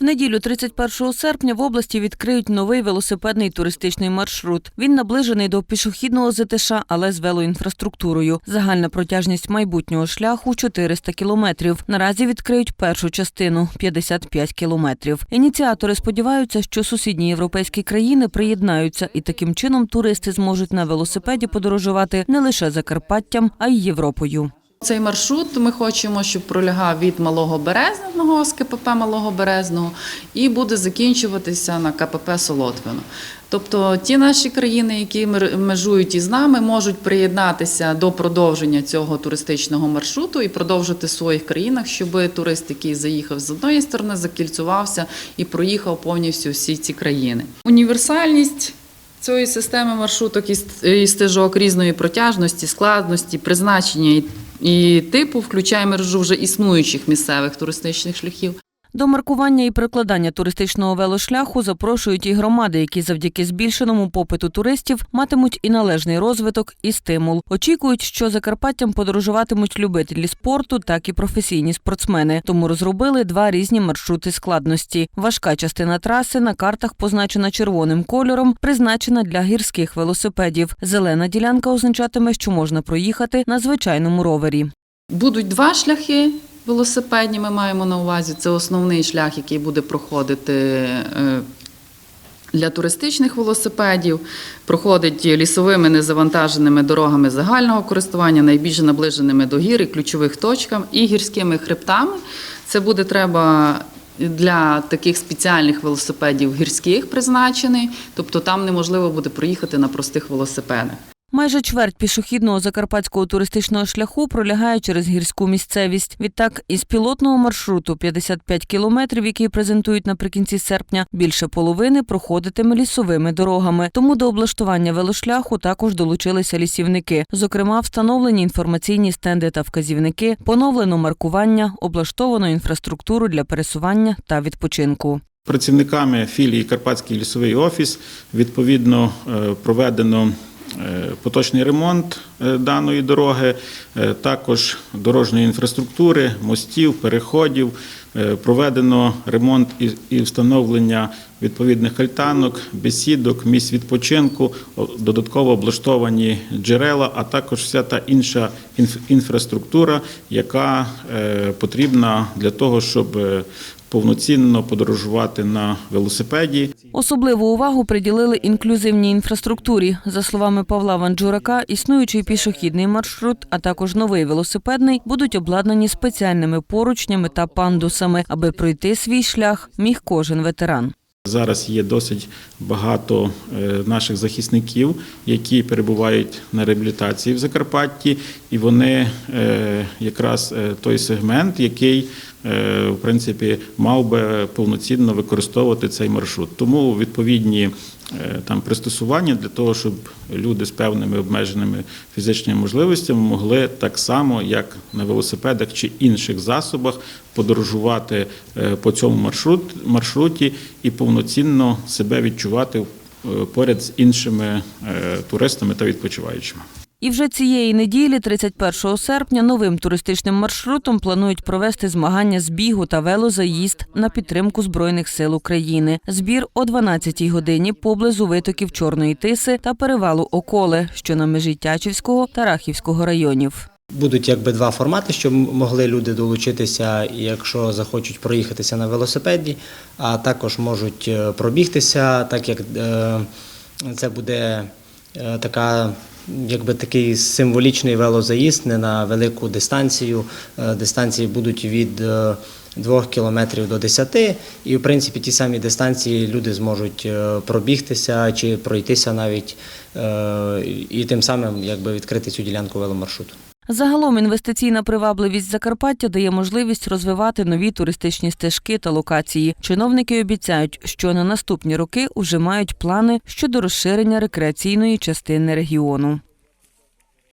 В неділю 31 серпня в області відкриють новий велосипедний туристичний маршрут. Він наближений до пішохідного ЗТШ, але з велоінфраструктурою. Загальна протяжність майбутнього шляху 400 кілометрів. Наразі відкриють першу частину 55 кілометрів. Ініціатори сподіваються, що сусідні європейські країни приєднаються, і таким чином туристи зможуть на велосипеді подорожувати не лише Закарпаттям, а й Європою. Цей маршрут ми хочемо, щоб пролягав від Малого Березного з КПП Малого Березного і буде закінчуватися на КПП Солотвино. Тобто ті наші країни, які межують із нами, можуть приєднатися до продовження цього туристичного маршруту і продовжити в своїх країнах, щоб турист, який заїхав з одної сторони, закільцювався і проїхав повністю всі ці країни. Універсальність цієї системи маршруток і ст- і стежок різної протяжності, складності, призначення і, типу включає мережу вже існуючих місцевих туристичних шляхів. До маркування і прикладання туристичного велошляху запрошують і громади, які завдяки збільшеному попиту туристів матимуть і належний розвиток, і стимул. Очікують, що Закарпаттям подорожуватимуть любителі спорту, так і професійні спортсмени. Тому розробили два різні маршрути складності. Важка частина траси на картах позначена червоним кольором, призначена для гірських велосипедів. Зелена ділянка означатиме, що можна проїхати на звичайному ровері. Будуть два шляхи велосипедні. Ми маємо на увазі. Це основний шлях, який буде проходити. е, Для туристичних велосипедів проходить лісовими незавантаженими дорогами загального користування, найбільш наближеними до гір і ключових точкам і гірськими хребтами. Це буде треба для таких спеціальних велосипедів гірських призначений, тобто там неможливо буде проїхати на простих велосипедах. Майже чверть пішохідного закарпатського туристичного шляху пролягає через гірську місцевість. Відтак, із пілотного маршруту 55 кілометрів, який презентують наприкінці серпня, більше половини проходитиме лісовими дорогами. Тому до облаштування велошляху також долучилися лісівники. Зокрема, встановлені інформаційні стенди та вказівники, поновлено маркування, облаштовано інфраструктуру для пересування та відпочинку. Працівниками філії Карпатський лісовий офіс відповідно е, проведено поточний ремонт е, даної дороги, е, також дорожньої інфраструктури, мостів, переходів. Е, Проведено ремонт і- встановлення відповідних альтанок, бесідок, місць відпочинку, додатково облаштовані джерела, а також вся та інша інф- інфраструктура, яка е, потрібна для того, щоб е, повноцінно подорожувати на велосипеді. Особливу увагу приділили інклюзивній інфраструктурі. За словами Павла Ванджурака, існуючий пішохідний маршрут, а також новий велосипедний, будуть обладнані спеціальними поручнями та пандусами, аби пройти свій шлях міг кожен ветеран. Зараз є досить багато е, наших захисників, які перебувають на реабілітації в Закарпатті, і вони е, якраз е, той сегмент, який в принципі мав би повноцінно використовувати цей маршрут. Тому відповідні там пристосування для того, щоб люди з певними обмеженими фізичними можливостями могли так само, як на велосипедах чи інших засобах, подорожувати е, по цьому маршрут, маршруті і повноцінно себе відчувати е, поряд з іншими е, туристами та відпочиваючими. І вже цієї неділі, 31 серпня, новим туристичним маршрутом планують провести змагання з бігу та велозаїзд на підтримку Збройних сил України. Збір о 12-й годині поблизу витоків Чорної Тиси та перевалу Околе, що на межі Тячівського та Рахівського районів. Будуть якби два формати, щоб могли люди долучитися, якщо захочуть проїхатися на велосипеді, а також можуть е, пробігтися, так як е, це буде е, така. Якби такий символічний велозаїзд не на велику дистанцію. Е, Дистанції будуть від 2 кілометрів до 10, і в принципі ті самі дистанції люди зможуть е, пробігтися чи пройтися навіть, е, і тим самим якби відкрити цю ділянку веломаршруту. Загалом інвестиційна привабливість Закарпаття дає можливість розвивати нові туристичні стежки та локації. Чиновники обіцяють, що на наступні роки уже мають плани щодо розширення рекреаційної частини регіону.